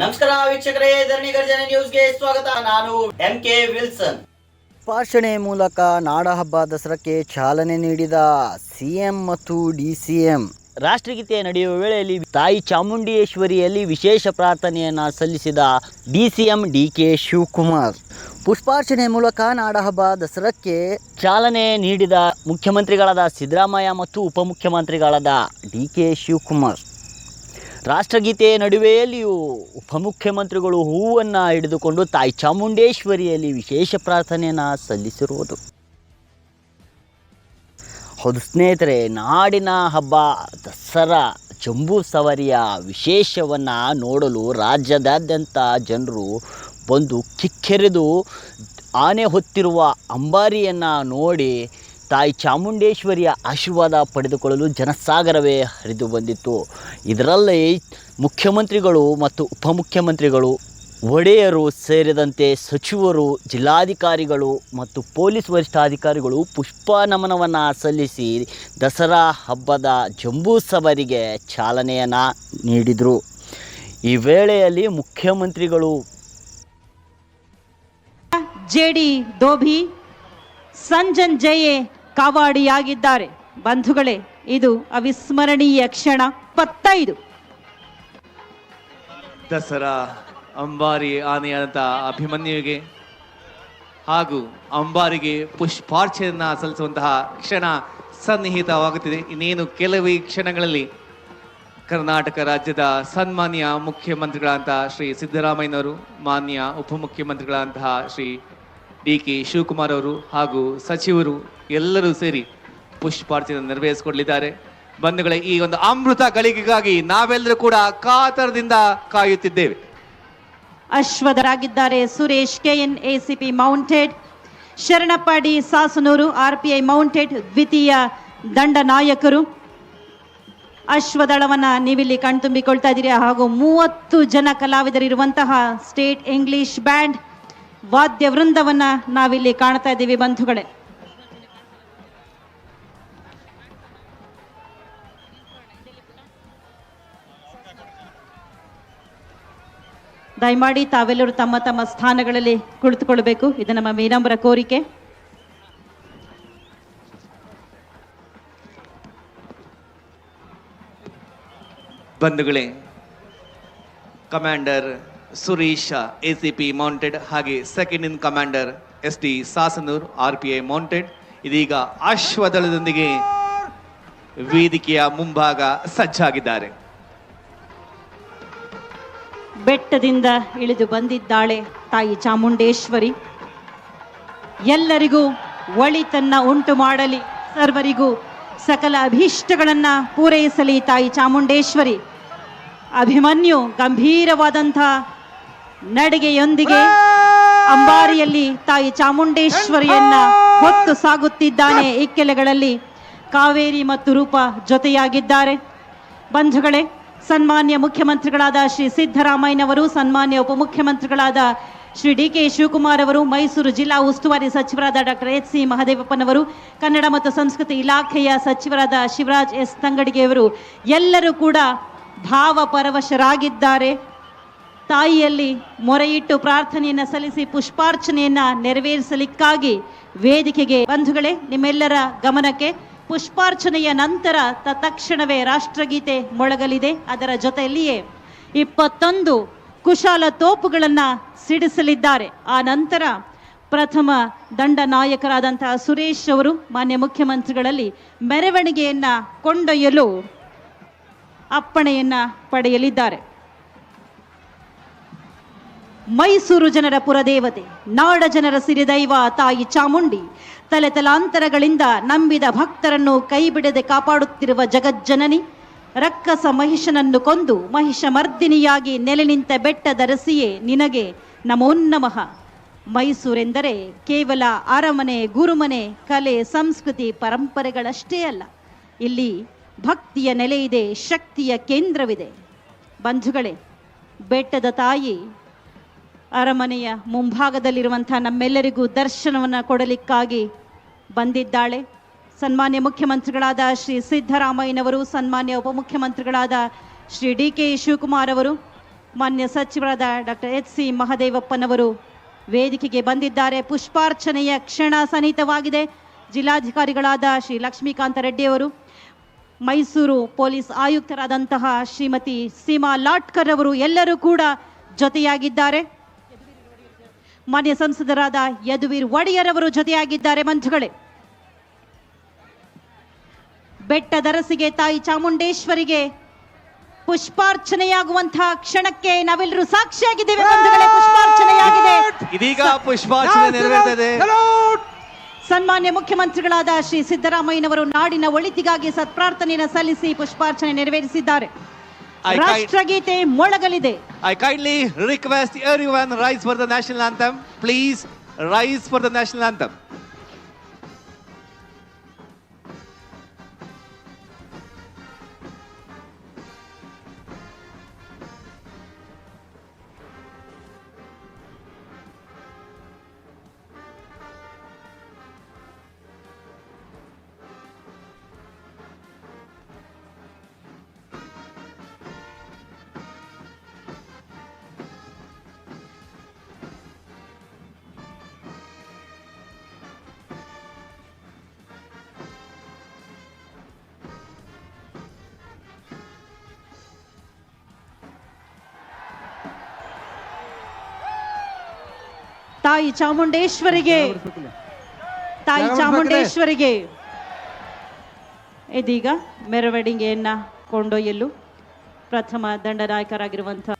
ನಮಸ್ಕಾರ ವೀಕ್ಷಕರೇ ಧರಣಿ ಗರ್ಜನೆ ನ್ಯೂಸ್ಗೆ ಸ್ವಾಗತ. ನಾನು ಎಂ ಕೆ ವಿಲ್ಸನ್. ಭಾಷಣೆ ಮೂಲಕ ನಾಡಹಬ್ಬ ದಸರಾಕ್ಕೆ ಚಾಲನೆ ನೀಡಿದ ಸಿಎಂ ಮತ್ತು ಡಿಸಿಎಂ ರಾಷ್ಟ್ರಗೀತೆ ನಡೆಯುವ ವೇಳೆಯಲ್ಲಿ ತಾಯಿ ಚಾಮುಂಡೇಶ್ವರಿಯಲ್ಲಿ ವಿಶೇಷ ಪ್ರಾರ್ಥನೆಯನ್ನು ಸಲ್ಲಿಸಿದ ಡಿಸಿಎಂ ಡಿ ಕೆ ಶಿವಕುಮಾರ್. ಪುಷ್ಪಾರ್ಚನೆ ಮೂಲಕ ನಾಡಹಬ್ಬ ದಸರಾಕ್ಕೆ ಚಾಲನೆ ನೀಡಿದ ಮುಖ್ಯಮಂತ್ರಿಗಳಾದ ಸಿದ್ದರಾಮಯ್ಯ ಮತ್ತು ಉಪಮುಖ್ಯಮಂತ್ರಿಗಳಾದ ಡಿ ಕೆ ಶಿವಕುಮಾರ್. ರಾಷ್ಟ್ರಗೀತೆ ನಡುವೆಯಲ್ಲಿಯೂ ಉಪಮುಖ್ಯಮಂತ್ರಿಗಳು ಹೂವನ್ನು ಹಿಡಿದುಕೊಂಡು ತಾಯಿ ಚಾಮುಂಡೇಶ್ವರಿಯಲ್ಲಿ ವಿಶೇಷ ಪ್ರಾರ್ಥನೆಯನ್ನು ಸಲ್ಲಿಸಿರುವುದು. ಹೌದು ಸ್ನೇಹಿತರೆ, ನಾಡಿನ ಹಬ್ಬ, ದಸರಾ, ಜಂಬೂ ಸವಾರಿಯ ವಿಶೇಷವನ್ನು ನೋಡಲು ರಾಜ್ಯದಾದ್ಯಂತ ಜನರು ಬಂದು ಕಿಕ್ಕೆರೆದು ಆನೆ ಹೊತ್ತಿರುವ ಅಂಬಾರಿಯನ್ನು ನೋಡಿ ತಾಯಿ ಚಾಮುಂಡೇಶ್ವರಿಯ ಆಶೀರ್ವಾದ ಪಡೆದುಕೊಳ್ಳಲು ಜನಸಾಗರವೇ ಹರಿದು ಬಂದಿತ್ತು. ಇದರಲ್ಲಿ ಮುಖ್ಯಮಂತ್ರಿಗಳು ಮತ್ತು ಉಪಮುಖ್ಯಮಂತ್ರಿಗಳು, ಒಡೆಯರು ಸೇರಿದಂತೆ ಸಚಿವರು, ಜಿಲ್ಲಾಧಿಕಾರಿಗಳು ಮತ್ತು ಪೊಲೀಸ್ ವರಿಷ್ಠಾಧಿಕಾರಿಗಳು ಪುಷ್ಪ ನಮನವನ್ನು ಸಲ್ಲಿಸಿ ದಸರಾ ಹಬ್ಬದ ಜಂಬೂ ಸವಾರಿಗೆ ಚಾಲನೆಯನ್ನು ನೀಡಿದರು. ಈ ವೇಳೆಯಲ್ಲಿ ಮುಖ್ಯಮಂತ್ರಿಗಳು ಜೆಡಿ ದೋಭಿ, ಸಂಜನ್ ಜಯೆ ಕಾವಾಡಿಯಾಗಿದ್ದಾರೆ. ಬಂಧುಗಳೇ, ಇದು ಅವಿಸ್ಮರಣೀಯ ಕ್ಷಣ ಇಪ್ಪತ್ತೈದು. ದಸರಾ ಅಂಬಾರಿ ಆನೆಯಾದಂಥ ಅಭಿಮನ್ಯುವಿಗೆ ಹಾಗೂ ಅಂಬಾರಿಗೆ ಪುಷ್ಪಾರ್ಚನೆಯನ್ನ ಸಲ್ಲಿಸುವಂತಹ ಕ್ಷಣ ಸನ್ನಿಹಿತವಾಗುತ್ತಿದೆ. ಇನ್ನೇನು ಕೆಲವೇ ಕ್ಷಣಗಳಲ್ಲಿ ಕರ್ನಾಟಕ ರಾಜ್ಯದ ಸನ್ಮಾನ್ಯ ಮುಖ್ಯಮಂತ್ರಿಗಳಂತಹ ಶ್ರೀ ಸಿದ್ದರಾಮಯ್ಯನವರು, ಮಾನ್ಯ ಉಪಮುಖ್ಯಮಂತ್ರಿಗಳಂತಹ ಶ್ರೀ ಡಿ ಕೆ ಶಿವಕುಮಾರ್ ಅವರು ಹಾಗೂ ಸಚಿವರು ಎಲ್ಲರೂ ಸೇರಿ ಪುಷ್ಪಾರ್ಚನೆ ನೆರವೇರಿಸಿಕೊಡಲಿದ್ದಾರೆ. ಬಂಧುಗಳ, ಈ ಒಂದು ಅಮೃತ ಗಳಿಗೆಗಾಗಿ ನಾವೆಲ್ಲರೂ ಕೂಡ ಕಾತರದಿಂದ ಕಾಯುತ್ತಿದ್ದೇವೆ. ಅಶ್ವದರಾಗಿದ್ದಾರೆ Suresh, KN ACP mounted Sharanappa D Sasanur, RPI mounted, ದ್ವಿತೀಯ ದಂಡ ನಾಯಕರು. ಅಶ್ವದಳವನ್ನ ನೀವಿಲ್ಲಿ ಕಣ್ತುಂಬಿಕೊಳ್ತಾ ಇದ್ದೀರಿ ಹಾಗೂ ಮೂವತ್ತು ಜನ ಕಲಾವಿದರಿರುವಂತಹ ಸ್ಟೇಟ್ ಇಂಗ್ಲಿಷ್ ಬ್ಯಾಂಡ್ ವಾದ್ಯ ವೃಂದವನ್ನ ನಾವಿಲ್ಲಿ ಕಾಣ್ತಾ ಇದ್ದೀವಿ, ಬಂಧುಗಳೇ. ದಯಮಾಡಿ ತಾವೆಲ್ಲರೂ ತಮ್ಮ ತಮ್ಮ ಸ್ಥಾನಗಳಲ್ಲಿ ಕುಳಿತುಕೊಳ್ಬೇಕು ಇದು ನಮ್ಮ ಮೀನಾಂಬರ ಕೋರಿಕೆ. ಬಂಧುಗಳೇ, commander Suresh A C P mounted ಹಾಗೆ second in commander S D Sasanur R P I mounted ಇದೀಗ ಅಶ್ವದಳದೊಂದಿಗೆ ವೇದಿಕೆಯ ಮುಂಭಾಗ ಸಜ್ಜಾಗಿದ್ದಾರೆ. ಬೆಟ್ಟದಿಂದ ಇಳಿದು ಬಂದಿದ್ದಾಳೆ ತಾಯಿ ಚಾಮುಂಡೇಶ್ವರಿ. ಎಲ್ಲರಿಗೂ ಒಳಿತನ್ನ ಉಂಟು ಮಾಡಲಿ. ಸರ್ವರಿಗೂ ಸಕಲ ಅಭೀಷ್ಟಗಳನ್ನ ಪೂರೈಸಲಿ ತಾಯಿ ಚಾಮುಂಡೇಶ್ವರಿ. ಅಭಿಮನ್ಯು ಗಂಭೀರವಾದಂಥ ನಡಿಗೆಯೊಂದಿಗೆ ಅಂಬಾರಿಯಲ್ಲಿ ತಾಯಿ ಚಾಮುಂಡೇಶ್ವರಿಯನ್ನ ಹೊತ್ತು ಸಾಗುತ್ತಿದ್ದಾನೆ ಇಕ್ಕೆಲೆಗಳಲ್ಲಿ ಕಾವೇರಿ ಮತ್ತು ರೂಪ ಜೊತೆಯಾಗಿದ್ದಾರೆ. ಬಂಧುಗಳೇ ಸನ್ಮಾನ್ಯ ಮುಖ್ಯಮಂತ್ರಿಗಳಾದ ಶ್ರೀ ಸಿದ್ದರಾಮಯ್ಯನವರು ಸನ್ಮಾನ್ಯ ಉಪಮುಖ್ಯಮಂತ್ರಿಗಳಾದ ಶ್ರೀ ಡಿ ಕೆ ಶಿವಕುಮಾರ್ ಅವರು ಮೈಸೂರು ಜಿಲ್ಲಾ ಉಸ್ತುವಾರಿ ಸಚಿವರಾದ ಡಾಕ್ಟರ್ ಎಚ್ ಸಿ ಮಹದೇವಪ್ಪನವರು ಕನ್ನಡ ಮತ್ತು ಸಂಸ್ಕೃತಿ ಇಲಾಖೆಯ ಸಚಿವರಾದ ಶಿವರಾಜ್ ಎಸ್ ತಂಗಡಿಗೆಯವರು ಎಲ್ಲರೂ ಕೂಡ ಭಾವಪರವಶರಾಗಿದ್ದಾರೆ. ತಾಯಿಯಲ್ಲಿ ಮೊರೆಯಿಟ್ಟು ಪ್ರಾರ್ಥನೆಯನ್ನು ಸಲ್ಲಿಸಿ ಪುಷ್ಪಾರ್ಚನೆಯನ್ನು ನೆರವೇರಿಸಲಿಕ್ಕಾಗಿ ವೇದಿಕೆಗೆ ಬಂಧುಗಳೇ, ನಿಮ್ಮೆಲ್ಲರ ಗಮನಕ್ಕೆ ಪುಷ್ಪಾರ್ಚನೆಯ ನಂತರ ತಕ್ಷಣವೇ ರಾಷ್ಟ್ರಗೀತೆ ಮೊಳಗಲಿದೆ. ಅದರ ಜೊತೆಯಲ್ಲಿಯೇ ಇಪ್ಪತ್ತೊಂದು ಕುಶಾಲ ತೋಪುಗಳನ್ನು ಸಿಡಿಸಲಿದ್ದಾರೆ. ಆ ನಂತರ ಪ್ರಥಮ ದಂಡ ನಾಯಕರಾದಂತಹ ಸುರೇಶ್ ಅವರು ಮಾನ್ಯ ಮುಖ್ಯಮಂತ್ರಿಗಳಲ್ಲಿ ಮೆರವಣಿಗೆಯನ್ನು ಕೊಂಡೊಯ್ಯಲು ಅಪ್ಪಣೆಯನ್ನು ಪಡೆಯಲಿದ್ದಾರೆ. ಮೈಸೂರು ಜನರ ಪುರದೇವತೆ, ನಾಡ ಜನರ ಸಿರಿದೈವ ತಾಯಿ ಚಾಮುಂಡಿ ತಲೆ ತಲಾಂತರಗಳಿಂದ ನಂಬಿದ ಭಕ್ತರನ್ನು ಕೈಬಿಡದೆ ಕಾಪಾಡುತ್ತಿರುವ ಜಗಜ್ಜನನಿ, ರಕ್ಕಸ ಮಹಿಷನನ್ನು ಕೊಂದು ಮಹಿಷ ಮರ್ದಿನಿಯಾಗಿ ನೆಲೆ ನಿಂತ ಬೆಟ್ಟದರಸಿಯೇ ನಿನಗೆ ನಮೋನ್ನಮಃ ಮೈಸೂರೆಂದರೆ ಕೇವಲ ಅರಮನೆ, ಗುರುಮನೆ, ಕಲೆ, ಸಂಸ್ಕೃತಿ, ಪರಂಪರೆಗಳಷ್ಟೇ ಅಲ್ಲ. ಇಲ್ಲಿ ಭಕ್ತಿಯ ನೆಲೆಯಿದೆ ಶಕ್ತಿಯ ಕೇಂದ್ರವಿದೆ. ಬಂಧುಗಳೇ, ಬೆಟ್ಟದ ತಾಯಿ ಅರಮನೆಯ ಮುಂಭಾಗದಲ್ಲಿರುವಂಥ ನಮ್ಮೆಲ್ಲರಿಗೂ ದರ್ಶನವನ್ನು ಕೊಡಲಿಕ್ಕಾಗಿ ಬಂದಿದ್ದಾಳೆ. ಸನ್ಮಾನ್ಯ ಮುಖ್ಯಮಂತ್ರಿಗಳಾದ ಶ್ರೀ ಸಿದ್ದರಾಮಯ್ಯನವರು, ಸನ್ಮಾನ್ಯ ಉಪಮುಖ್ಯಮಂತ್ರಿಗಳಾದ ಶ್ರೀ ಡಿ ಕೆ ಶಿವಕುಮಾರ್ ಅವರು, ಮಾನ್ಯ ಸಚಿವರಾದ ಡಾಕ್ಟರ್ ಎಚ್ ಸಿ ಮಹದೇವಪ್ಪನವರು ವೇದಿಕೆಗೆ ಬಂದಿದ್ದಾರೆ. ಪುಷ್ಪಾರ್ಚನೆಯ ಕ್ಷಣ ಸನ್ನಿಹಿತವಾಗಿದೆ ಜಿಲ್ಲಾಧಿಕಾರಿಗಳಾದ ಶ್ರೀ ಲಕ್ಷ್ಮೀಕಾಂತ ರೆಡ್ಡಿಯವರು ಮೈಸೂರು ಪೊಲೀಸ್ ಆಯುಕ್ತರಾದಂತಹ ಶ್ರೀಮತಿ ಸೀಮಾ ಲಾಟ್ಕರ್ ಅವರು ಎಲ್ಲರೂ ಕೂಡ ಜೊತೆಯಾಗಿದ್ದಾರೆ. ಮಾನ್ಯ ಸಂಸದರಾದ ಯದುವೀರ್ ಒಡೆಯರ್ ಅವರು ಜೊತೆಯಾಗಿದ್ದಾರೆ ಮಂಜುಗಳೇ ಬೆಟ್ಟದರಸಿಗೆ ತಾಯಿ ಚಾಮುಂಡೇಶ್ವರಿಗೆ ಪುಷ್ಪಾರ್ಚನೆಯಾಗುವಂತಹ ಕ್ಷಣಕ್ಕೆ ನಾವೆಲ್ಲರೂ ಸಾಕ್ಷಿಯಾಗಿದ್ದೇವೆ ಪುಷ್ಪಾರ್ಚನೆಯಾಗಿದೆ. ಇದೀಗ ಪುಷ್ಪಾರ್ಚನೆ ಸನ್ಮಾನ್ಯ ಮುಖ್ಯಮಂತ್ರಿಗಳಾದ ಶ್ರೀ ಸಿದ್ದರಾಮಯ್ಯನವರು ನಾಡಿನ ಒಳಿತಿಗಾಗಿ ಸತ್ಪ್ರಾರ್ಥನೆಯನ್ನು ಸಲ್ಲಿಸಿ ಪುಷ್ಪಾರ್ಚನೆ ನೆರವೇರಿಸಿದ್ದಾರೆ. I kind- ರಾಷ್ಟ್ರಗೀತೆ ಮೊಳಗಲಿದೆ I kindly request everyone rise for the national anthem. Please rise for the national anthem. ತಾಯಿ ಚಾಮುಂಡೇಶ್ವರಿಗೆ. ತಾಯಿ ಚಾಮುಂಡೇಶ್ವರಿಗೆ. ಇದೀಗ ಮೆರವಣಿಗೆಯನ್ನ ಕೊಂಡೊಯ್ಯಲು ಪ್ರಥಮ ದಂಡನಾಯಕರಾಗಿರುವಂತಹ